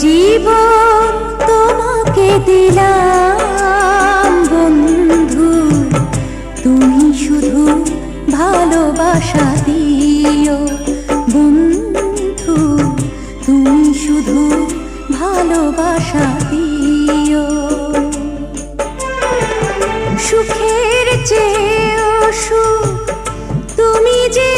জীবন তোমাকে দিলাম, বন্ধু। তুমি শুধু ভালোবাসা দিও, বন্ধু। তুমি শুধু ভালোবাসা দিও। সুখের চেয়ে সুখ তুমি যে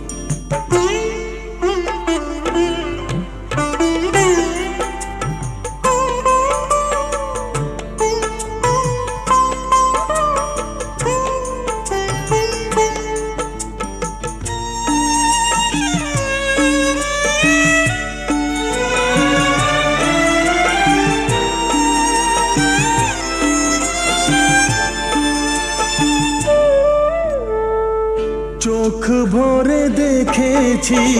চোখ ভরে দেখেছি।